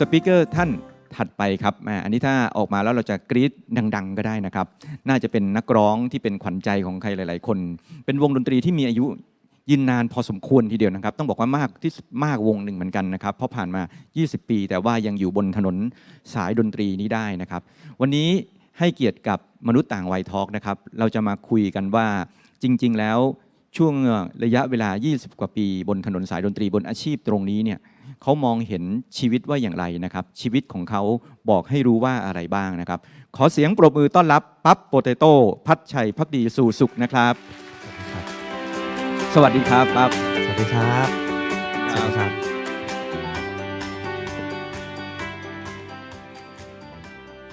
สปีกเกอร์ท่านถัดไปครับอันนี้ถ้าออกมาแล้วเราจะกรี๊ดดัง ๆ ก็ได้นะครับ น่าจะเป็นนักร้องที่เป็นขวัญใจของใครหลาย ๆ คน เป็นวงดนตรีที่มีอายุยืนนานพอสมควรทีเดียวนะครับ ต้องบอกว่ามากที่มากวงหนึ่งเหมือนกันนะครับ เพราะผ่านมา 20 ปี แต่ว่ายังอยู่บนถนนสายดนตรีนี้ได้นะครับ วันนี้ให้เกียรติกับมนุษย์ต่างวัยทอล์กนะครับ เราจะมาคุยกันว่าจริง ๆ แล้วช่วงระยะเวลา 20 กว่าปี บนถนนสายดนตรีบนอาชีพตรงนี้เนี่ย เขามองเห็นชีวิตว่าอย่างไรนะครับ ชีวิตของเขาบอกให้รู้ว่าอะไรบ้างนะครับ ขอเสียงปรบมือต้อนรับปั๊บโปเตโต้พัดชัยพักดีสู่สุขนะครับ สวัสดีครับปั๊บสวัสดีครับสวัสดีครับ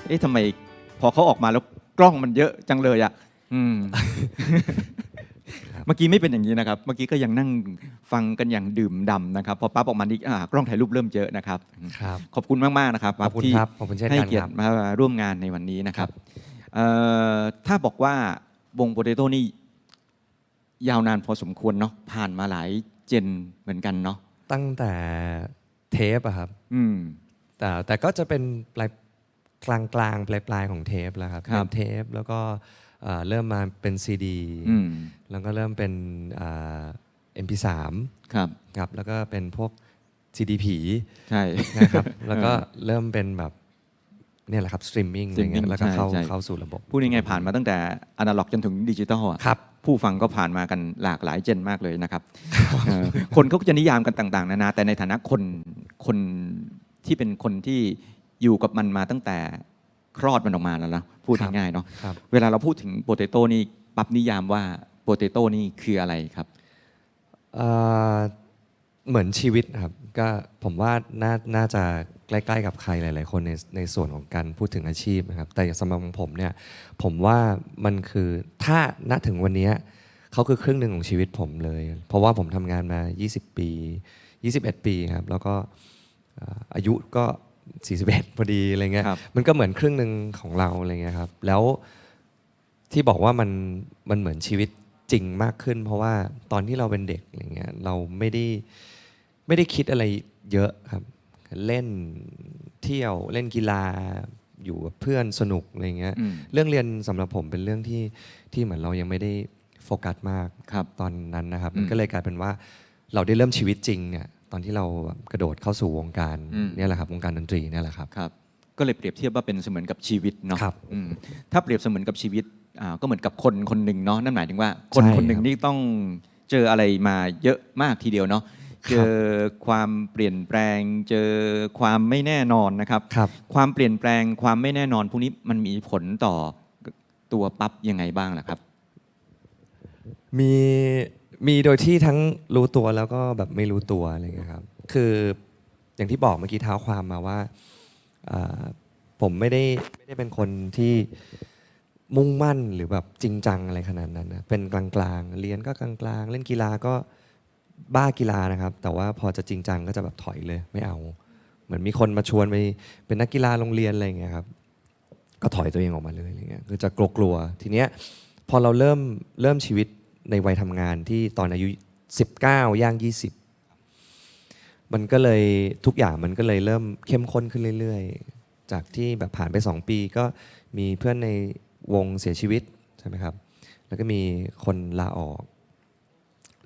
เอ๊ะทำไมพอเขาออกมาแล้วกล้องมันเยอะจังเลยอะ่ะอืม เมื่อกี้ไม่เป็นอย่างนี้นะครับ เมื่อกี้ก็ยังนั่งฟังกันอย่างดื่มด่ำนะครับ พอปั๊บออกมานี่อ่ากล้องถ่ายรูปเริ่มเยอะนะครับ ครับ ขอบคุณมากๆนะครับขอบคุณที่ครับขอบคุณเช่นให้กันเกียรครัติบมาร่วมงานในวันนี้นะครับเอ่อถ้าบอกว่าวงโปเตโต้นี่ยาวนานพอสมควรเนาะผ่านมาหลายเจนเหมือนกันเนาะตั้งแต่เทปอะครับ อืม แต่แต่ก็จะเป็นปลายกลางกลางปลายปลายๆของเทปแล้วครับครับ เป็นเทปแล้วก็เอ่อเริ่มมาเป็นซีดีอืมแล้วก็เริ่มเป็นเอ็มพีสามครับ ครับแล้วก็เป็นพวกซีดีผี ใช่ นะครับ แล้วก็เริ่มเป็นแบบเนี่ยแหละครับ สตรีมมิ่งอะไรเงี้ streaming ยแล้วก็เข้าใช่ใช่ เข้าสู่ระบบ พูดยังไงผ่านมาตั้งแต่อนาล็อกจนถึงดิจิตอลอะครับ ผู้ฟังก็ผ่านมากันหลากหลายเจนมากเลยนะครับเออคนเขาก็จะนิยามกันต่าง ๆ นานาแต่ในฐานะคนคนที่เป็นคนที่อยู่กับมันมาตั้งแต่ คลอดมันออกมาแล้วนะพูดครับง่ายๆเนาะครับ เวลาเราพูดถึงโปเตโต้นี่ปรับนิยามว่าโปเตโต้นี่คืออะไรครับ เอ่อเหมือนชีวิตครับก็ผมว่าน่าน่าจะใกล้ๆกับใครหลาย ๆ คนในในส่วนของการพูดถึงอาชีพนะครับ แต่สำหรับของผมเนี่ยผมว่ามันคือถ้าณถึงวันเนี้ยเขาคือครึ่งหนึ่งของชีวิตผมเลย เพราะว่าผมทำงานมา 20 ปี 21 ปีครับ แล้วก็เอ่ออายุก็ 41 พอดีอะไรเงี้ยครับ มันก็เหมือนครึ่งหนึ่งของเราอะไรเงี้ยครับ แล้วที่บอกว่ามันมันเหมือนชีวิตจริงมากขึ้น เพราะว่าตอนที่เราเป็นเด็กอะไรเงี้ยเราไม่ได้ไม่ได้คิดอะไรเยอะครับ เล่นเที่ยวเล่นกีฬาอยู่กับเพื่อนสนุกอะไรเงี้ยอืม เรื่องเรียนสำหรับผมเป็นเรื่องที่ที่เหมือนเรายังไม่ได้โฟกัสมาก ครับ ตอนนั้นนะครับอืมมันก็เลยกลายเป็นว่าเราได้เริ่มชีวิตจริงเนี่ย ตอนที่เราแบบกระโดดเข้าสู่วงการอืม เนี่ยแหละครับวงการดนตรีเนี่ยแหละครับ ครับก็เลยเปรียบเทียบว่าเป็นเสมือนกับชีวิตเนาะครับอืมถ้าเปรียบเสมือนกับชีวิตอ่าก็เหมือนกับคนคนหนึ่งเนาะนั่นหมายถึงว่าคนใช่คนหนึ่งครับนี่ต้องเจออะไรมาเยอะมากทีเดียวเนาะครับ เจอความเปลี่ยนแปลง เจอความไม่แน่นอนนะครับ ครับ ความเปลี่ยนแปลงความไม่แน่นอนพวกนี้มันมีผลต่อตัวปั๊บยังไงบ้างล่ะครับ มี มีโดยที่ทั้งรู้ตัวแล้วก็แบบไม่รู้ตัวอะไรเงี้ยครับ คืออย่างที่บอกเมื่อกี้เท้าความมาว่าอ่าผมไม่ได้ไม่ได้เป็นคนที่มุ่งมั่นหรือแบบจริงจังอะไรขนาดนั้นนะเป็นกลางๆ เรียนก็กลางๆ เล่นกีฬาก็บ้ากีฬานะครับ แต่ว่าพอจะจริงจังก็จะแบบถอยเลยไม่เอา เหมือนมีคนมาชวนไปเป็นนักกีฬาโรงเรียนอะไรอย่างเงี้ยครับ ก็ถอยตัวเองออกมาเลยอะไรเงี้ยคือจะกลัวๆทีเนี้ยพอเราเริ่มเริ่มชีวิต ในวัยทำงานที่ตอนอายุ 19 ย่าง 20 มันก็เลยทุกอย่างมันก็เลยเริ่มเข้มข้นขึ้นเรื่อยๆ จากที่แบบผ่านไป 2 ปีก็มีเพื่อนในวงเสียชีวิตใช่ไหมครับ แล้วก็มีคนลาออก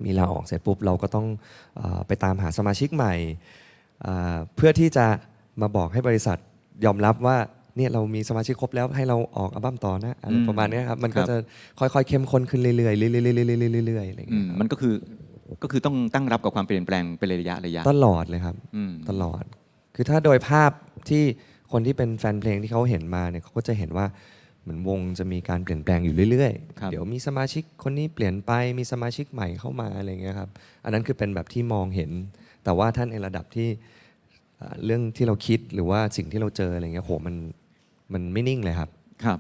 มีลาออกเสร็จปุ๊บเราก็ต้องอไปตามหาสมาชิกใหม่ เพื่อที่จะมาบอกให้บริษัทยอมรับว่า เนี่ยเรามีสมาชิกครบแล้วให้เราออกอัลบั้มต่อนะอะไรอืมประมาณเนี้ยครับมันก็ครับจะค่อยๆเข้มข้นขึ้นเรื่อยๆเรื่อยๆเรื่อยๆเรื่อยๆอะไรอย่างอืเงี้มยครับมันก็คือก็คือต้องตั้งรับกับความเปลี่ยนแปลงเป็นระยะระยะตลอดเลยครับ อืม ตลอด คือถ้าโดยภาพที่คนที่เป็นแฟนเพลงที่เขาเห็นมาเนี่ยเขาก็จะเห็นว่าเหมือนวงจะมีการเปลี่ยนแปลงอยู่เรื่อยครับ ๆ เดี๋ยวมีสมาชิกคนนี้เปลี่ยนไปมีสมาชิกใหม่เข้ามาอะไรเงี้ยครับ อันนั้นคือเป็นแบบที่มองเห็น แต่ว่าท่านในระดับที่เอ่อเรื่องที่เราคิดหรือว่าสิ่งที่เราเจออะไรเงี้ยโหมัน มันไม่นิ่งเลยครับ ครับ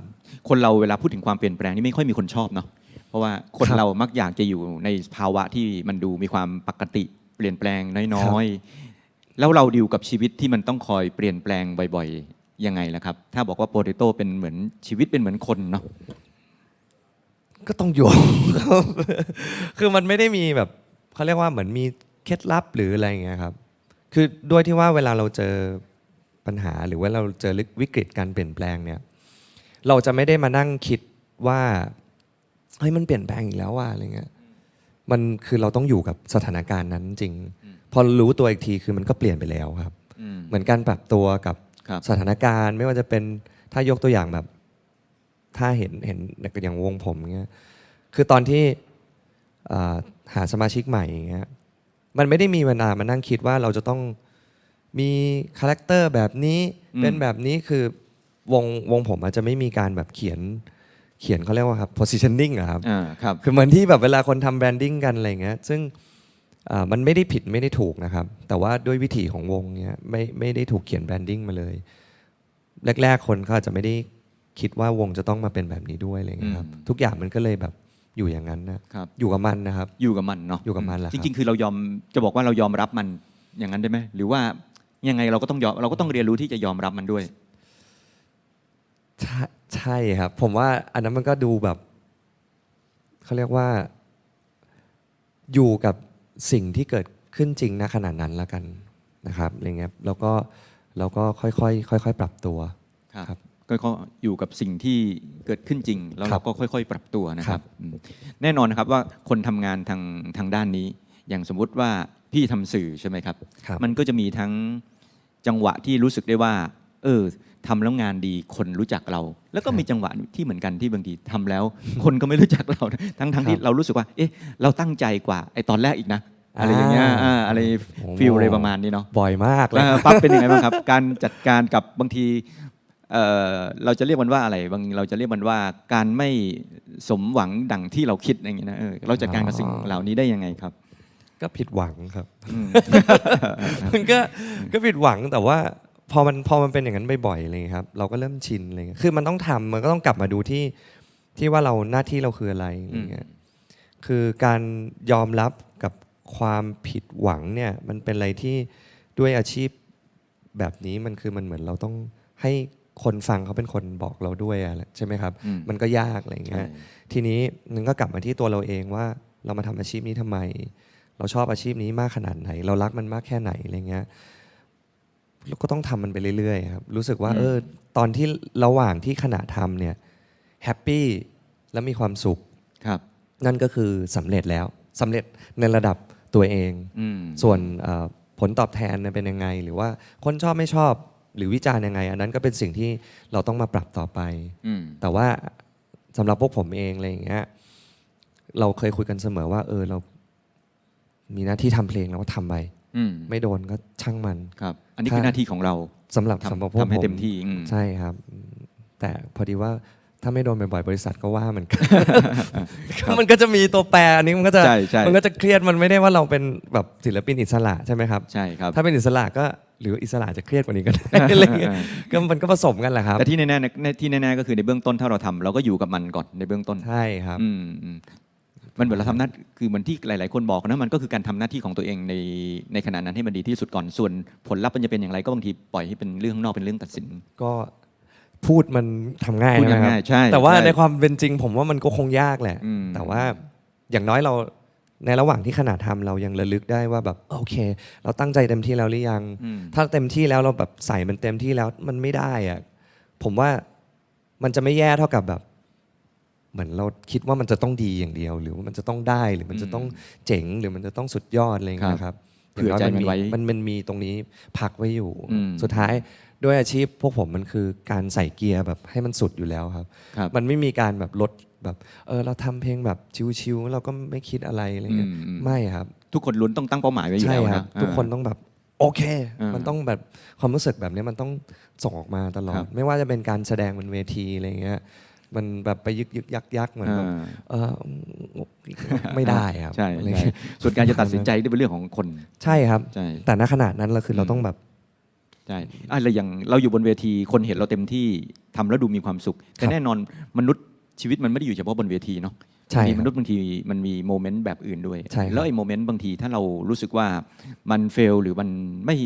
คนเราเวลาพูดถึงความเปลี่ยนแปลงนี่ไม่ค่อยมีคนชอบเนาะเพราะว่าคนครับเรามักอยากจะอยู่ในภาวะที่มันดูมีความปกติเปลี่ยนแปลงน้อยๆ แล้วเราดิวกับชีวิตที่มันต้องคอยเปลี่ยนแปลงบ่อยๆ ยังไงล่ะครับ ถ้าบอกว่าโปเตโต้เป็นเหมือนชีวิตเป็นเหมือนคนเนาะก็ต้องอยู่คือมันไม่ได้มีแบบเขาเรียกว่าเหมือนมีเคล็ดลับหรืออะไรอย่างเงี้ยครับ คือด้วยที่ว่าเวลาเราเจอ ปัญหา หรือว่าเราเจอวิกฤตการเปลี่ยนแปลงเนี่ยเราจะไม่ได้มานั่งคิดว่าเฮ้ยมันเปลี่ยนแปลงอีกแล้วว่าอะไรเงี้ยมันคือเราต้องอยู่กับสถานการณ์นั้นจริง พอรู้ตัวอีกทีคือมันก็เปลี่ยนไปแล้วครับอืมเหมือนการปรับตัวกับครับสถานการณ์ไม่ว่าจะเป็นถ้ายกตัวอย่างแบบ ถ้าเห็นเห็นอย่างวงผมเงี้ยคือตอนที่อ่าหาสมาชิกใหม่อย่างเงี้ยมันไม่ได้มีเวลามานั่งคิดว่าเราจะต้อง มีคาแรคเตอร์แบบนี้อืมเป็นแบบนี้คือวงวงผมอาจจะไม่มีการแบบเขียนเขียนเขาเรียกว่าครับ positioning อะครับอ่าครับ คือเหมือนที่แบบเวลาคนทำแบรนดิ้งกันอะไรเงี้ยซึ่งอ่ามันไม่ได้ผิดไม่ได้ถูกนะครับ แต่ว่าด้วยวิถีของวงเนี้ยไม่ไม่ได้ถูกเขียนแบรนดิ้งมาเลย แรก ๆ คนเขาอาจจะไม่ได้คิดว่าวงจะต้องมาเป็นแบบนี้ด้วยอะไรเงี้ยครับอืมทุกอย่างมันก็เลยแบบอยู่อย่างนั้นนะครับ อยู่กับมันนะครับ อยู่กับมันเนาะอยู่กับมันแหละคจรับริงๆ คือเรายอมจะบอกว่าเรายอมรับมันอย่างนั้นได้ไหมหรือว่า ยังไงเราก็ต้องยอมเราก็ต้องเรียนรู้ที่จะยอมรับมันด้วย ใช่ใช่ครับ ผมว่าอันนั้นมันก็ดูแบบเขาเรียกว่า อยู่กับสิ่งที่เกิดขึ้นจริงณขณะนั้นละกันนะครับอะไรเงี้ยแล้วก็แล้วก็ค่อยๆค่อยๆปรับตัวครับครับก็อยู่กับสิ่งที่เกิดขึ้นจริง แล้วครัเราบก็ค่อย ๆ ปรับตัวนะคครัรับบอืมแน่นอนนะครับว่าคนทำงานทางทางด้านนี้ อย่างสมมุติว่าพี่ทำสื่อใช่ไหมครับครับ มันก็จะมีทั้ง จังหวะที่รู้สึกได้ว่า เออทำแล้วงานดีคนรู้จักเรา แล้วก็มีจังหวะที่เหมือนกันที่บางทีทำแล้ว คนก็ไม่รู้จักเราทั้งทั้งที่ครับเรารู้สึกว่า เอ๊ะ เราตั้งใจกว่าไอ้ตอนแรกอีกนะ อะไรอย่างเงี้ยอ่าอ่าอะไรโอ้ฟิลอะไรประมาณนี้เนาะบ่อยมากเลยเออปั๊บเป็นยังไงบ้างครับ การจัดการกับบางทีเอ่อเราจะเรียกมันว่าอะไรบางเราจะเรียกมันว่าการไม่สมหวังดังที่เราคิดอย่างเงี้ยนะเออเราจัดการกับสิ่งเหล่านี้ได้ยังไงครับ ก็ผิดหวังครับอืมมันก็ก็ผิดหวังแต่ว่าพอมันพอมันเป็นอย่างนั้นบ่อยๆอะไรเลยครับ เราก็เริ่มชินอะไรเงี้ยคือมันต้องทำมันก็ต้องกลับมาดูที่ที่ว่าเราหน้าที่เราคืออะไรอะไรเงี้ยคือการยอมรับกับความผิดหวังเนี่ยมันเป็นอะไรที่ด้วยอาชีพแบบนี้มันคือมันเหมือนเราต้องให้คนฟังเขาเป็นคนบอกเราด้วยอะใช่ไหมครับ อืม มันก็ยากอะไรเงี้ย ทีนี้มันก็กลับมาที่ตัวเราเองว่าเรามาทำอาชีพนี้ทำไม เราชอบอาชีพนี้มากขนาดไหน เรารักมันมากแค่ไหนอะไรเงี้ยเราก็ต้องทำมันไปเรื่อยๆครับรู้สึกว่าอืมเออตอนที่ระหว่างที่ขณะทำเนี่ยแฮปปี้และมีความสุขครับ นั่นก็คือสำเร็จแล้วสำเร็จในระดับตัวเองอืมส่วนเอ่อผลตอบแทนเนี่ยเป็นยังไง หรือว่าคนชอบไม่ชอบหรือวิจารณ์ยังไง อันนั้นก็เป็นสิ่งที่เราต้องมาปรับต่อไปอืมแต่ว่าสำหรับพวกผมเองอะไรอย่างเงี้ยเราเคยคุยกันเสมอว่า เออเรา มีหน้าที่ทำเพลงเราก็ทำไปอืมไม่โดนก็ช่างมันครับ อันนี้คือหน้าที่ของเราสำหรับทำสำหรับพวกทำให้ผมเต็มที่อืมใช่ครับอืมแต่พอดีว่าถ้าไม่โดนบ่อยๆบริษัทก็ว่าเหมือนกันมันก็จะมีตัวแปรอันนี้มันก็จะใช่ใช่มันก็จะเครียดมันไม่ได้ว่าเราเป็นแบบศิลปินอิสระใช่ไหมครับใช่ครับถ้าเป็นอิสระก็หรืออิสระจะเครียดกว่านี้ก็ได้อะไรเงี้ยก็มันก็ผสมกันแหละครับแต่ที่แน่ๆในที่แน่ๆก็คือในเบื้องต้นถ้าเราทำเราก็อยู่กับมันก่อนในเบื้องต้นใช่ครับอื มอืมมันเหมือนเราทำหน้าคือเหมือนที่หลาย ๆ คนบอกนะมันก็คือการทำหน้าที่ของตัวเองในในขณะนั้นให้มันดีที่สุดก่อนส่วนผลลัพธ์มันจะเป็นอย่างไรก็บางทีปล่อยให้เป็นเรื่องข้างนอกเป็นเรื่องตัดสิน ก็พูดมันทำง่ายพูดใช่ไหมคง่ารัยบๆใช่แต่ว่าช่ในความเป็นจริงผมว่ามันก็คงยากแหละอืมแต่ว่าอย่างน้อยเราในระหว่างที่ขณะทำเรายังระลึกได้ว่าแบบโอเค เราตั้งใจเต็มที่แล้วหรือยังอืมถ้าเต็มที่แล้วเราแบบใส่มันเต็มที่แล้วมันไม่ได้อะผมว่ามันจะไม่แย่เท่ากับแบบ เหมือนเราคิดว่ามันจะต้องดีอย่างเดียว หรือว่ามันจะต้องได้หรือมันจะต้องเจ๋งหรือมันจะต้องสุดยอดอะไรอย่างเงี้ยนะครับเผื่อใจย่างมันยไว้มันมันมีตรงนี้พักไว้อยู่อืมสุดท้ายด้วยอาชีพพวกผมมันคือการใส่เกียร์แบบให้มันสุดอยู่แล้วครับครับมันไม่มีการแบบลดแบบเออเราทำเพลงแบบชิวๆเราก็ไม่คิดอะไรอะไรเงี้ยอืมอืมไม่ครับ ทุกคนลุ้นต้องตั้งเป้าหมายไว้อยู่ใช่แล้วครันะบทุกคนอ่าต้องแบบโอเคอ่ามัมันต้องแบบความรู้สึกแบบนี้มันต้องส่งออกมาตลอครัดบไม่ว่าจะเป็นการแสดงบนเวทีอะไรเงี้ย มันแบบไปยึกยึกยักยักเหมือนแบบอ่าเออไม่ได้ครับใช่อะไรใช่เงี้ยส่วนการจะตัดสินใจนี่เป็นเรื่องของคน ใช่ครับใช่แต่ณขนาดนั้นเราคือเราต้องแบบใช่อะแล้วอย่างเราอยู่บนเวทีคนเห็นเราเต็มที่ทำแล้วดูมีความสุข แต่ครับแน่นอนมนุษย์ชีวิตมันไม่ได้อยู่เฉพาะบนเวทีเนาะใช่บางทีครับมนุษย์บางทีมันมีโมเมนต์แบบอื่นด้วยใช่ครับแล้วไอ้โมเมนต์บางทีถ้าเรารู้สึกว่ามันเฟลหรือมันไม่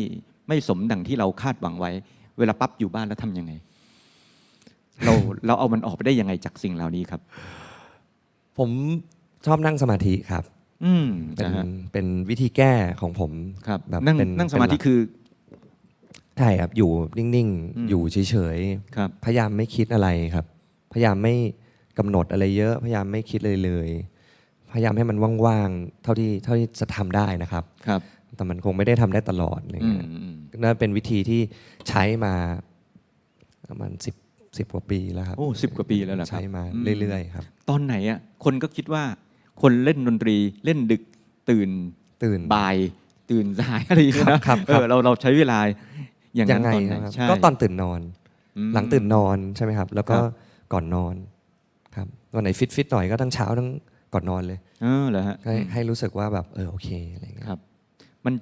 ไม่สมดังที่เราคาดหวังไว้ เวลาปั๊บอยู่บ้านแล้วทำยังไง เราเราเอามันออกไปได้ยังไงจากสิ่งเหล่านี้ครับ ผมชอบนั่งสมาธิครับ อืมเป็นนะฮะเป็นวิธีแก้ของผมครับ แบบนั่งเป็นนั่งสมาธิเป็นหลักคือ ใช่ครับอยู่นิ่งอืม ๆ อยู่เฉยครับ ๆ พยายามไม่คิดอะไรครับ พยายามไม่กำหนดอะไรเยอะ พยายามไม่คิดเลยเลย พยายามให้มันว่างๆเท่าที่เท่าที่จะทำได้นะครับ ครับแต่มันคงไม่ได้ทำได้ตลอดอะไรอืมเงี้ยอืมนั่นเป็นวิธีที่ใช้มาประมาณสิบ สิบกว่าปีแล้วครับโอ้สิบกว่าปีแล้วเหรอครับใช้มาอืมเรื่อยๆครับ ตอนไหนอะคนก็คิดว่าคนเล่นดนตรีเล่นดึกตื่นตื่นบ่าย ตื่นสายอะไรอย่างเงี้ยนะครับเอครับอเราเราใช้เวลาอย่างยันั้นงไงตอนไหนครับใช่ก็ตอนตื่นนอนมหลังตื่นนอนใช่ไหมครับ แล้วก็ครับก่อนนอนครับวันไหนฟิตฟิตๆหน่อยก็ทั้งเช้าทั้งก่อนนอนเลยเออเหรอฮะให้ให้รู้สึกว่าแบบเออโอเคอะไรเงี้ยครับ มัน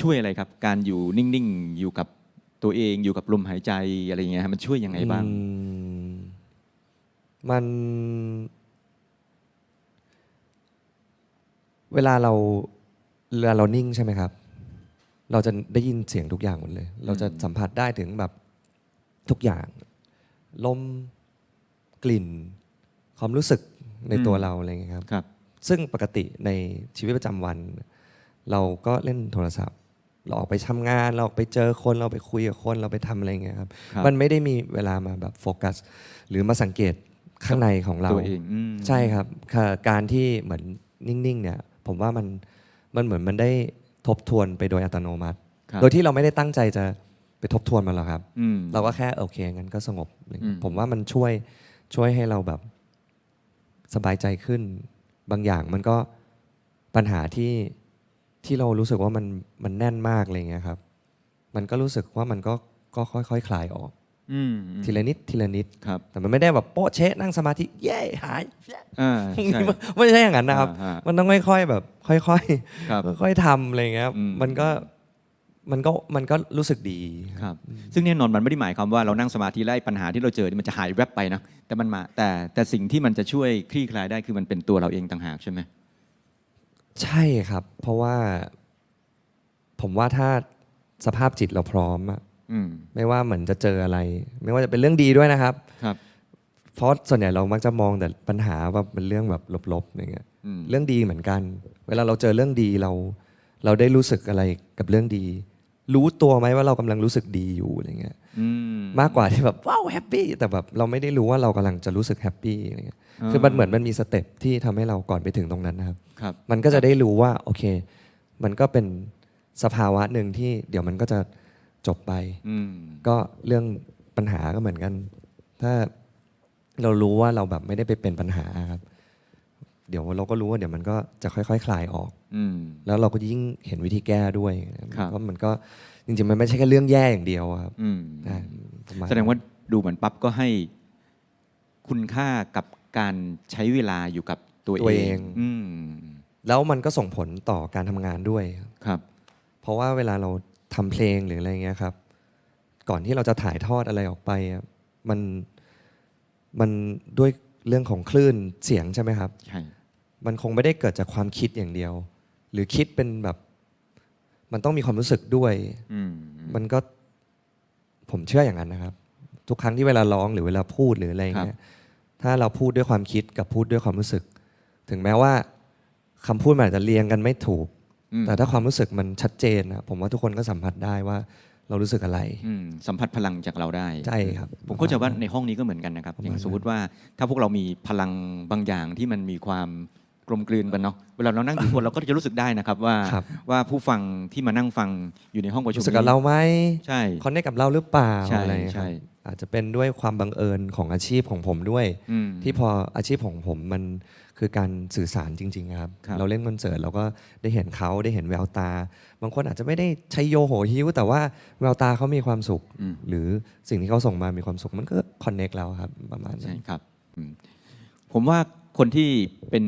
ช่วยอะไรครับ การอยู่นิ่งๆอยู่กับ ตัวเองอยู่กับลมหายใจอะไรอย่างเงี้ยฮะมันช่วยยังไงบ้าง อืมมัน เวลาเราเวลาเรานิ่งใช่ไหมครับ เราจะได้ยินเสียงทุกอย่างหมดเลย เราจะสัมผัสได้ถึงแบบทุกอย่าง ลมกลิ่น ความรู้สึกในตัวอืมเราอะไรเงี้ยครับ ครับ ซึ่งปกติในชีวิตประจำวัน เราก็เล่นโทรศัพท์ เราออกไปทำงาน เราออกไปเจอคนเราไปคุยกับคนเราไปทำอะไรเงี้ยครับครับมันไม่ได้มีเวลามาแบบโฟกัส หรือมาสังเกตข้างในของเราตัวเองอืมใช่ครับค่ะการที่เหมือนนิ่งๆเนี่ยผมว่ามันมันเหมือนมันได้ทบทวนไปโดยอัตโนมัติครับโดยที่เราไม่ได้ตั้งใจจะไปทบทวนมันหรอกครับอืมเราก็แค่โอเคงั้นก็สงบอืมผมว่ามันช่วยช่วยให้เราแบบสบายใจขึ้น บางอย่างมันก็ปัญหาที่ ที่เรารู้สึกว่ามันมันแน่นมากอะไรเงี้ยครับ มันก็รู้สึกว่ามันก็ก็ค่อยๆคคลายออกอืมทีละนิดทีละนิดครับแต่มันไม่ได้แบบโป๊ะเชะนั่งสมาธิเย้หายอ่าใช่ ไม่ใช่อย่างนั้นนะครับ อ่ามันต้องค่อยๆแบบ ค่อยครับ ๆค่อยๆทำอะไรเงี้ยครับอืม มันก็มันก็มันก็รู้สึกดีครับซึ่งแน่นอนมันไม่ได้หมายความว่าเรานั่งสมาธิไล่ปัญหาที่เราเจอนี่มันจะหายแวบไปนะ แต่มันมาแต่แต่สิ่งที่มันจะช่วยคลี่คลายได้คือมันเป็นตัวเราเองต่างหากใช่ไหม ใช่ครับ เพราะว่า ผมว่าถ้าสภาพจิตเราพร้อมอะอืมไม่ว่าเหมือนจะเจออะไร ไม่ว่าจะเป็นเรื่องดีด้วยนะครับ ครับ เพราะส่วนใหญ่เรามักจะมองแต่ปัญหาว่าเป็นเรื่องแบบลบๆอย่างเงี้ยอืม เรื่องดีเหมือนกัน เวลาเราเจอเรื่องดีเรา เราได้รู้สึกอะไรกับเรื่องดี รู้ตัวไหมว่าเรากำลังรู้สึกดีอยู่อะไรเงี้ย อืม มากกว่าที่แบบว้าวแฮปปี้แต่แบบเราไม่ได้รู้ว่าเรากำลังจะรู้สึกแฮปปี้อะไรเงี้ย คือมันเหมือนมันมีสเต็ปที่ทำให้เราก่อนไปถึงตรงนั้นนะครับครับ มันก็จะได้รู้ว่าโอเค มันก็เป็นสภาวะหนึ่งที่เดี๋ยวมันก็จะจบไปอืมก็เรื่องปัญหาก็เหมือนกัน ถ้าเรารู้ว่าเราแบบไม่ได้ไปเป็นปัญหาครับ เดี๋ยวเราก็รู้ว่าเดี๋ยวมันก็จะค่อยๆคคลายออกอืมแล้วเราก็ยิ่งเห็นวิธีแก้ด้วยครับเพราะมันก็จริงๆมันไม่ใช่แค่เรื่องแย่อย่างเดียวครับอืมอ่าประมณแสดงว่าดูเหมือนปั๊บก็ให้คุณค่ากับ การใช้เวลาอยู่กับตัวตัวเอเองงอืมแล้วมันก็ส่งผลต่อการทำงานด้วยครับครับ เพราะว่าเวลาเราทำเพลงหรืออะไรเงี้ยครับ ก่อนที่เราจะถ่ายทอดอะไรออกไปอะมันมันด้วยเรื่องของคลื่นเสียงใช่ไหมครับ ใช่ มันคงไม่ได้เกิดจากความคิดอย่างเดียว หรือคิดเป็นแบบ มันต้องมีความรู้สึกด้วย อืม มันก็ผมเชื่ออย่างนั้นนะครับ ทุกครั้งที่เวลาร้องหรือเวลาพูดหรืออะไรเงี้ย ถ้าเราพูดด้วยความคิดกับพูดด้วยความรู้สึก ถึงแม้ว่าคำพูดมันอาจจะเรียงกันไม่ถูกอืมแต่ถ้าความรู้สึกมันชัดเจนนะผมว่าทุกคนก็สัมผัสได้ว่าเรารู้สึกอะไรอืมสัมผัสพลังจากเราได้ใช่ครับ ผมเข้าใจว่าในห้องนี้ก็เหมือนกันนะครับประมาณอย่างสมมติว่าถ้าพวกเรามีพลังบางอย่างที่มันมีความ กลมกลืนกันเนาะเวลาเรานั่งอยู่คนเราก็จะรู้สึกได้นะครับว่าครับ ว่าผู้ฟังที่มานั่งฟังอยู่ในห้องประชุมรู้สึกกับเราไหมใช่ คอนเนคกับเราหรือเปล่าใช่อะไรอย่างเงี้ยใช่ครับอาจจะเป็นด้วยความบังเอิญของอาชีพของผมด้วย อืม ที่พออาชีพของผมมันคือการสื่อสารจริงๆครับ ครับ เราเล่นคอนเสิร์ตเราก็ได้เห็นเขาได้เห็นแววตา บางคนอาจจะไม่ได้ใช้โยโหหิวแต่ว่าแววตาเขามีความสุขอืมหรือสิ่งที่เขาส่งมามีความสุขมันก็คอนเน c แล้วครับประมาณนั้ใช่น ครับอืมผมว่า คนที่เป็น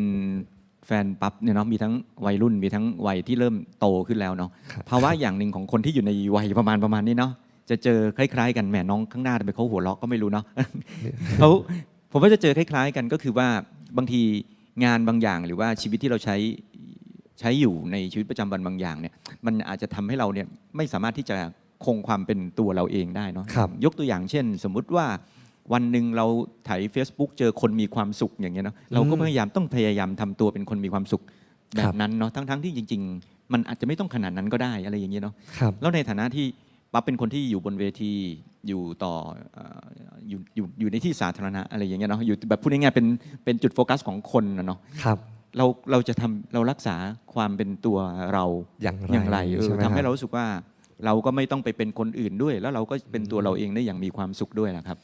แฟนปั๊บเนี่ยเนาะมีทั้งวัยรุ่นมีทั้งวัยที่เริ่มโตขึ้นแล้วเนาะครับภาวะอย่างหนึ่งของคนที่อยู่ในวัยประมาณประมาณนี้เนาะจะเจอคล้าย ๆ กันแหมน้องข้างหน้าทำไมเขาหัวเราะก็ไม่รู้เนาะเขาผมว่าจะเจอคล้าย ๆ กันก็คือว่าบางทีงานบางอย่างหรือว่าชีวิตที่เราใช้ใช้อยู่ในชีวิตประจำวันบางอย่างเนี่ยมันอาจจะทำให้เราเนี่ยไม่สามารถที่จะคงความเป็นตัวเราเองได้เนาะครับยกตัวอย่างเช่น สมมุติว่า วันหนึ่งเราไถ Facebook เจอคนมีความสุขอย่างเงี้ยเนาะเราก็พยายามต้องพยายามทำตัวเป็นคนมีความสุขแบบนั้นเนาะทั้งๆที่จริง ๆ มันอาจจะไม่ต้องขนาดนั้นก็ได้อะไรอย่างเงี้ยเนาะ ครับ แล้วในฐานะที่ปั๊บเป็นคนที่อยู่บนเวทีอยู่ต่อเอ่ออยู่อยู่อยู่ในที่สาธารณะอะไรอย่างเงี้ยเนาะอยู่แบบพูดง่ายๆเป็นเป็นจุดโฟกัสของคนนะเนาะครับ เราเราจะทำเรารักษาความเป็นตัวเราอย่างไรอย่างไรเอใช่อไหมทำให้คเราบรู้สึกว่าเราก็ไม่ต้องไปเป็นคนอื่นด้วย แล้วเราก็เป็นตัวเราเองได้อย่างมีความสุขด้วยนะครับ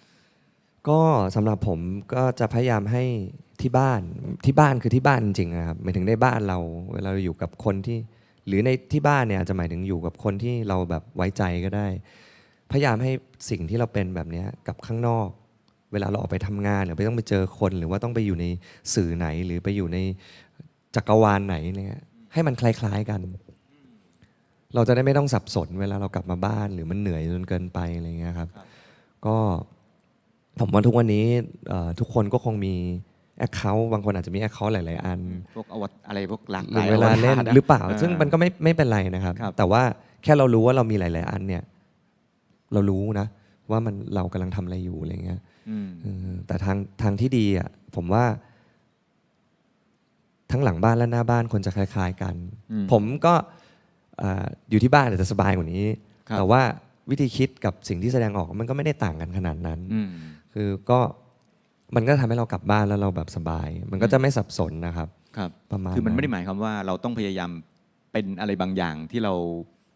ก็สำหรับผมก็จะพยายามให้ที่บ้านที่บ้านคือที่บ้านจริงๆนะครับหมายถึงได้บ้านเราเวลาเราอยู่กับคนที่ หรือในที่บ้านเนี่ยอาจจะหมายถึงอยู่กับคนที่เราแบบไว้ใจก็ได้ พยายามให้สิ่งที่เราเป็นแบบเนี้ยกับข้างนอก เวลาเราออกไปทำงานหรือไปต้องไปเจอคน หรือว่าต้องไปอยู่ในสื่อไหนหรือไปอยู่ในจักรวาลไหนเนี่ยให้มันคล้ายๆกัน เราจะได้ไม่ต้องสับสน เวลาเรากลับมาบ้านหรือมันเหนื่อยจนเกินไปอะไรเงี้ยครับครับก็ ผมว่าทุกวันนี้เอ่อทุกคนก็คงมีแอคเคาท์บางคนอาจจะมีแอคเคาท์หลาย ๆ อัน พวกอวตอะไรพวกหลากหหรืลาอยเวลาเล่นอวตะหรือเปล่า ซึ่งมันก็อ่าไม่ไม่เป็นไรนะครับ ครับ แต่ว่าแค่เรารู้ว่าเรามีหลาย ๆ อันเนี่ย เรารู้นะ ว่ามันเรากำลังทำอะไรอยู่อะไรเงี้ยอืมเออแต่ทางทางที่ดีอะผมว่า ทั้งหลังบ้านและหน้าบ้านควรจะคล้าย ๆ กัน อืมผมก็เอ่ออยู่ที่บ้านอาจจะสบายกว่านี้ ครับ แต่ว่าวิธีคิดกับสิ่งที่แสดงออกมันก็ไม่ได้ต่างกันขนาดนั้น อืม คือก็มันก็ทำให้เรากลับบ้านแล้วเราแบบสบาย มันก็จะไม่สับสนนะครับ ครับประมาณคือมันไม่ได้นั้นหมายความว่าเราต้องพยายามเป็นอะไรบางอย่างที่เรา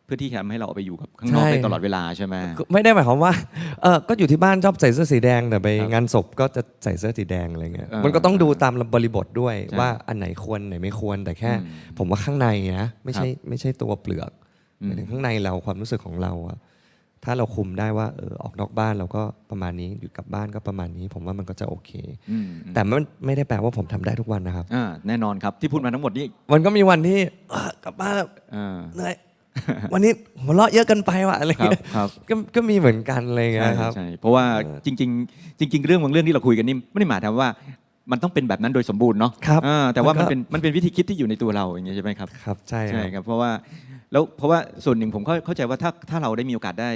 เพื่อที่จะทำให้เราเอาไปอยู่กับข้างนอกใช่ ได้ตลอดเวลาใช่ไหม ก็ไม่ได้หมายความว่าเออก็อยู่ที่บ้านชอบใส่เสื้อสีแดงแต่ไปครับงานศพก็จะใส่เสื้อสีแดงอะไรเงี้ยเออมันก็ต้องดูตามบริบทด้วยใช่ว่าอันไหนควรไหนไม่ควรแต่แค่ อืมผมว่าข้างในนะไม่ใช่ไม่ใช่ตัวเปลือกอืมหมายถึงข้างในเราความรู้สึกของเราอะ ถ้าเราคุมได้ว่าเออออกนอกบ้านเราก็ประมาณนี้อยู่กลับบ้านก็ประมาณนี้ ผมว่ามันก็จะโอเค อืมแต่มันไม่ได้แปลว่าผมทำได้ทุกวันนะครับ อ่าแน่นอนครับที่พูดมาทั้งหมดนี่มันก็มีวันที่เอ้อกลับบ้านแล้วอ่าเหนื่อยวันนี้หัวเราะเยอะเกินไปว่ะอะไรครับเงี้ยครับ ก็ก็มีเหมือนกันอะไรเงี้ใช่ยครับใช่เพราะว่าเออจริง ๆ จริง ๆ เรื่องบางเรื่องที่เราคุยกันนี่ไม่ได้หมายถึงว่า มันต้องเป็นแบบนั้นโดยสมบูรณ์เนาะครับอ่าแต่ว่ามัมันนก็เป็นมันเป็นวิธีคิดที่อยู่ในตัวเราอย่างเงี้ยใช่ไหมครับครับใช่ใช่ครับครับเพราะว่าแล้วเพราะว่าส่วนหนึ่งผมเข้าเข้าใจว่าถ้าถ้าเราได้มีโอกาสได้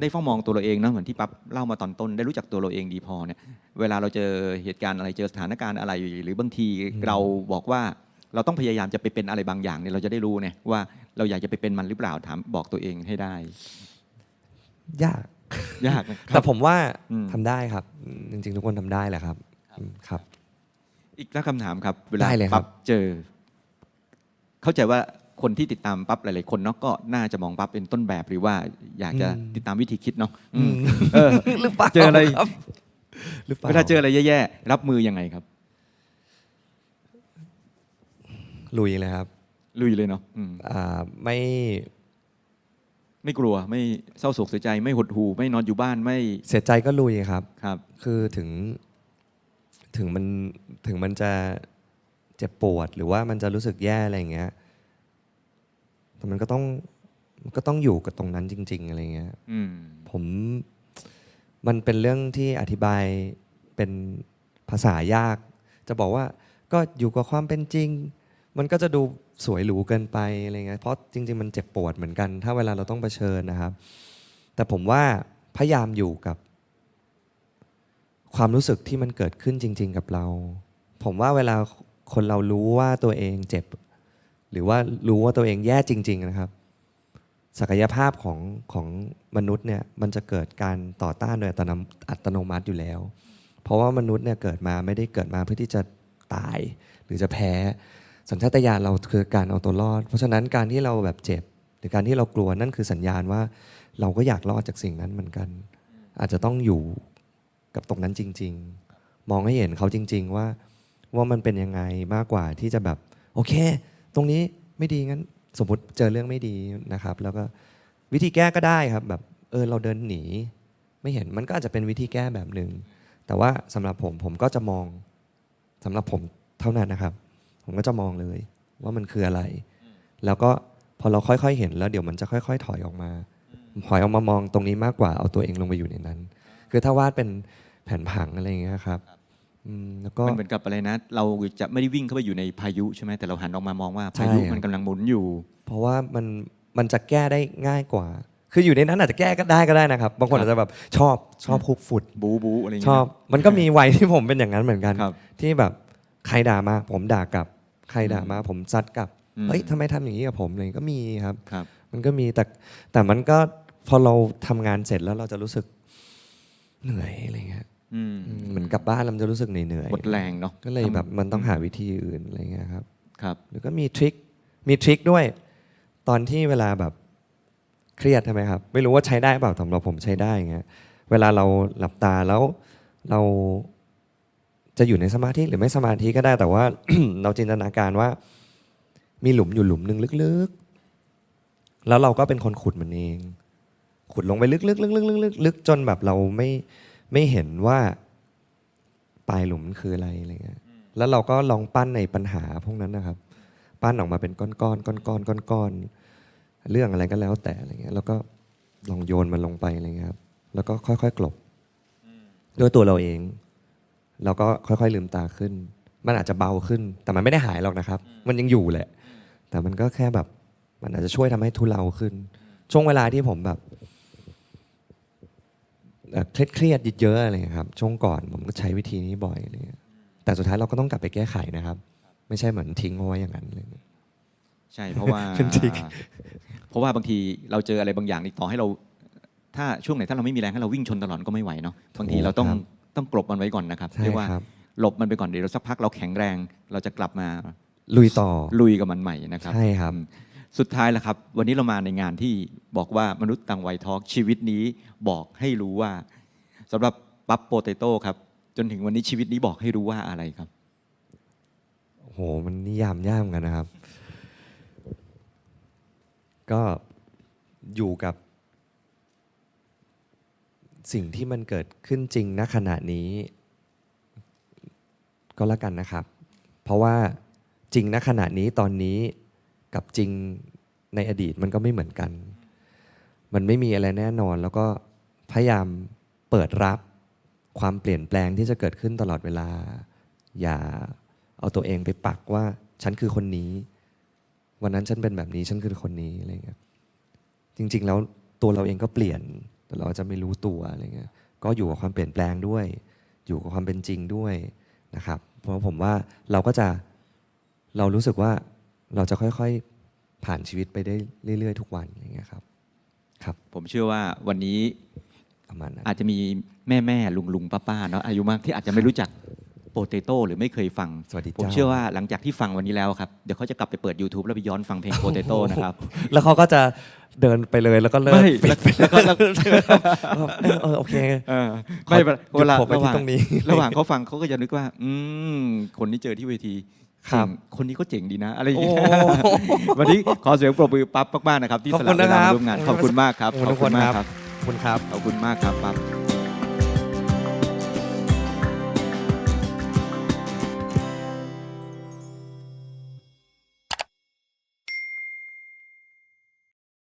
ได้เฝ้ามองตัวเราเองเนาะเหมือนที่ปั๊บเล่ามาตอนต้น ได้รู้จักตัวเราเองดีพอเนี่ยเวลาเราเจอเหตุการณ์อะไรเจอสถานการณ์อะไร หรือบางทีเราบอกว่าเราต้องพยายามจะไปเป็นอะไรบางอย่างเนี่ยเราจะได้รู้เนี่ยว่าเราอยากจะไปเป็นมันหรือเปล่าถามบอกตัวเองให้ได้ ยากยากนะคแต่รับผมว่าอืมทำได้ครับอืมจริง ๆ ทุกคนทำได้แหละครับอืมครับ อีกสักคำถามครับ เวลาได้เลยครับ ปั๊บเจอ เข้าใจว่าคนที่ติดตามปั๊บหลายๆคนเนาะก็น่าจะมองปั๊บเป็นต้นแบบหรือว่า อยากจะติดตามวิธีคิดเนาะอืมเออ หรือเปล่าเจออะไร คบหรือเปล่าเวลาเจออะไรแย่ๆรับมือยังไงครับ ลุยเลยครับลุยเลยเนาะอืมอ่าไม่ไม่กลัวไม่เศร้าโศกเสียใจ ไม่หดหู่ไม่นอนอยู่บ้านไม่เสียใจก็ลุยครับ ครับ คือถึง ถึงมันถึงมันจะเจ็บปวดหรือว่ามันจะรู้สึกแย่อะไรอย่างเงี้ยแต่มันก็ต้องมันก็ต้องอยู่กับตรงนั้นจริง ๆอะไรเงี้ยอืม ผมมันเป็นเรื่องที่อธิบายเป็นภาษายาก จะบอกว่าก็อยู่กับความเป็นจริง มันก็จะดูสวยหรูเกินไปอะไรเงี้ยเพราะจริง ๆ มันเจ็บปวดเหมือนกัน ถ้าเวลาเราต้องเผชิญนะครับ แต่ผมว่าพยายามอยู่กับ ความรู้สึกที่มันเกิดขึ้นจริง ๆ กับเรา ผมว่าเวลาคนเรารู้ว่าตัวเองเจ็บ หรือว่ารู้ว่าตัวเองแย่จริง ๆ นะครับ ศักยภาพของของมนุษย์เนี่ยมันจะเกิดการต่อต้านโดยอัตโนอัตนมัติอยู่แล้ว เพราะว่ามนุษย์เนี่ยเกิดมาไม่ได้เกิดมาเพื่อที่จะตายหรือจะแพ้ สัญชาตญาณเราคือการเอาตัวรอด เพราะฉะนั้นการที่เราแบบเจ็บ หรือการที่เรากลัวนั่นคือสัญญาณว่า เราก็อยากรอดจากสิ่งนั้นเหมือนกัน อาจจะต้องอยู่ กับตรงนั้นจริง ๆ มองให้เห็นเขาจริง ๆ ว่าว่ามันเป็นยังไงมากกว่าที่จะแบบโอเค ตรงนี้ไม่ดีงั้นสมมติเจอเรื่องไม่ดีนะครับ แล้วก็วิธีแก้ก็ได้ครับแบบเออเราเดินหนี ไม่เห็นมันก็อาจจะเป็นวิธีแก้แบบหนึ่งแต่ว่าสำหรับผมผมก็จะมองสำหรับผมเท่านั้นนะครับ ผมก็จะมองเลยว่ามันคืออะไร แล้วก็พอเราค่อยๆเห็นแล้วเดี๋ยวมันจะค่อย ๆ ถอยออกมาถอยออกมามองตรงนี้มากกว่าเอาตัวเองลงไปอยู่ในนั้น คือถ้าวาดเป็นแผนผังอะไรอย่างเงี้ยครับอืมแล้วก็ มันเหมือนกับอะไรนะ เราจะไม่ได้วิ่งเข้าไปอยู่ในพายุใช่ไหมแต่เราหันออกมามองว่าใช่พายุครับ มันกำลังหมุนอยู่ เพราะว่ามันมันจะแก้ได้ง่ายกว่า คืออยู่ในนั้นอาจจะแก้ก็ได้ก็ได้นะครับ บางคนครับ อาจจะแบบชอบชอบคุกฝุ่นบูบูอะไรอย่างชเงี้อยบมันก็มีวัยที่ผมเป็นอย่างนั้นเหมือนกัน ครับที่แบบใครด่ามา ผมด่ากลับ ใครด่ามา ผมซัดกลับ อืม เฮ้ยทำไมทำอย่างนี้กับผมอะไรก็มีครับ ครับ มันก็มีแต่แต่มันก็พอเราทำงานเสร็จแล้วเราจะรู้สึก เหนื่อยอะไรเงี้ยอืมอืมเหมือนกลับบ้านแล้วมันจะรู้สึกเหนื่อยหมดแรงเนาะก็เลยแบบมันต้องหาวิธีอื่นอะไรเงี้ยครับ ครับ หรือก็มีทริค มีทริคด้วย ตอนที่เวลาแบบเครียดใช่ไหมครับ ไม่รู้ว่าใช้ได้เปล่าสำหรับผมใช้ได้อย่างเงี้ย เวลาเราหลับตาแล้วเราจะอยู่ในสมาธิหรือไม่สมาธิก็ได้แต่ว่า เราจินตนาการว่า มีหลุมอยู่หลุมหนึ่งลึกๆ แล้วเราก็เป็นคนขุดมันเอง ขุดลงไปลึกๆลึกๆลึกๆจนแบบเราไม่ไม่เห็นว่าปลายหลุมมันคืออะไรอะไรเงี้ยแล้วเราก็ลองปั้นในปัญหาพวกนั้นนะครับ ปั้นออกมาเป็นก้อนๆก้อนๆก้อนๆก้อนๆเรื่องอะไรก็แล้วแต่อะไรเงี้ยแล้วก็ลองโยนมันลงไปอะไรเงี้ยครับแล้วก็ค่อยๆกลบด้วยตัวเราเอง เราก็ค่อยๆลืมตาขึ้น มันอาจจะเบาขึ้น แต่มันไม่ได้หายหรอกนะครับ มันยังอยู่แหละ แต่มันก็แค่แบบ มันอาจจะช่วยทำให้ทุเลาขึ้น ช่วงเวลาที่ผมแบบ เครียดเครียดๆเยอะๆอะไรเงี้ยครับ ช่วงก่อนผมก็ใช้วิธีนี้บ่อยอะไรเงี้ยแต่สุดท้ายเราก็ต้องกลับไปแก้ไขนะครับ ไม่ใช่เหมือนทิ้งเอาไว้อย่างนั้นเลย ใช่เพราะว่าเป็นทริคเพราะว่าบางทีเราเจออะไรบางอย่างนี่ต่อให้เรา ถ้าช่วงไหนถ้าเราไม่มีแรงให้เราวิ่งชนตลอดก็ไม่ไหวเนาะบางทีเราต้องครับต้องกลบมันไว้ก่อนนะครับใช่เรียกว่าครับหลบมันไปก่อนเดี๋ยวเราสักพักเราแข็งแรง เราจะกลับมาลุยต่อลุยกับมันใหม่นะครับใช่ครับอืม สุดท้ายแล้วครับ วันนี้เรามาในงานที่บอกว่ามนุษย์ต่างวัยทอล์กชีวิตนี้บอกให้รู้ว่าสำหรับปั๊บโปเตโต้ครับ จนถึงวันนี้ชีวิตนี้บอกให้รู้ว่าอะไรครับโอ้โหมันนิยามยากเหมือนกันนะครับ ก็อยู่กับ สิ่งที่มันเกิดขึ้นจริงณขณะนี้ ก็แล้วกันนะครับ เพราะว่าจริงณขณะนี้ตอนนี้ กับจริงในอดีตมันก็ไม่เหมือนกัน มันไม่มีอะไรแน่นอน แล้วก็พยายามเปิดรับความเปลี่ยนแปลงที่จะเกิดขึ้นตลอดเวลา อย่าเอาตัวเองไปปักว่าฉันคือคนนี้ วันนั้นฉันเป็นแบบนี้ฉันคือคนนี้อะไรเงี้ยจริง ๆ แล้วตัวเราเองก็เปลี่ยน แต่เราจะไม่รู้ตัวอะไรเงี้ยก็อยู่กับความเปลี่ยนแปลงด้วย อยู่กับความเป็นจริงด้วยนะครับ เพราะผมว่าเราก็จะเรารู้สึกว่า เราจะค่อยๆผ่านชีวิตไปได้เรื่อย ๆ ทุกวันอย่างเงี้ยครับ ครับ ผมเชื่อว่าวันนี้ประมาณนั้นอาจจะมีแม่แม่ลุงลุงป้าป้าๆเนาะอายุมากที่อาจจะไม่รู้จักโปเตโต้หรือไม่เคยฟัง สวัสดีผมเจ้าเชื่อว่าหลังจากที่ฟังวันนี้แล้วครับ เดี๋ยวเขาจะกลับไปเปิด YouTube แล้วไปย้อนฟังเพลงโปเตโต้นะครับ แล้วเขาก็จะเดินไปเลยแล้วก็เลิกไม่ปิดแล้วก็แล้วเออเออโอเคเออไม่ขอเวลาหยุดผมไว้ระหว่างที่ตรงนี้ระหว่างเขาฟังเขาก็จะนึกว่า อืมคนที่เจอที่เวที ครับเจ๋งคนนี้ก็เจ๋งดีนะ อะไรอย่างโอ้เงี้ยวันนี้ขอเสียงปรบมือปั๊บมากๆนะครับที่ขอบสคุละณเวนะคลารับมาร่วมงานขอบคุณมากครับขอบคุณทุกคนมากครับ ขอบคุณครับ ขอบคุณมากครับปั๊บ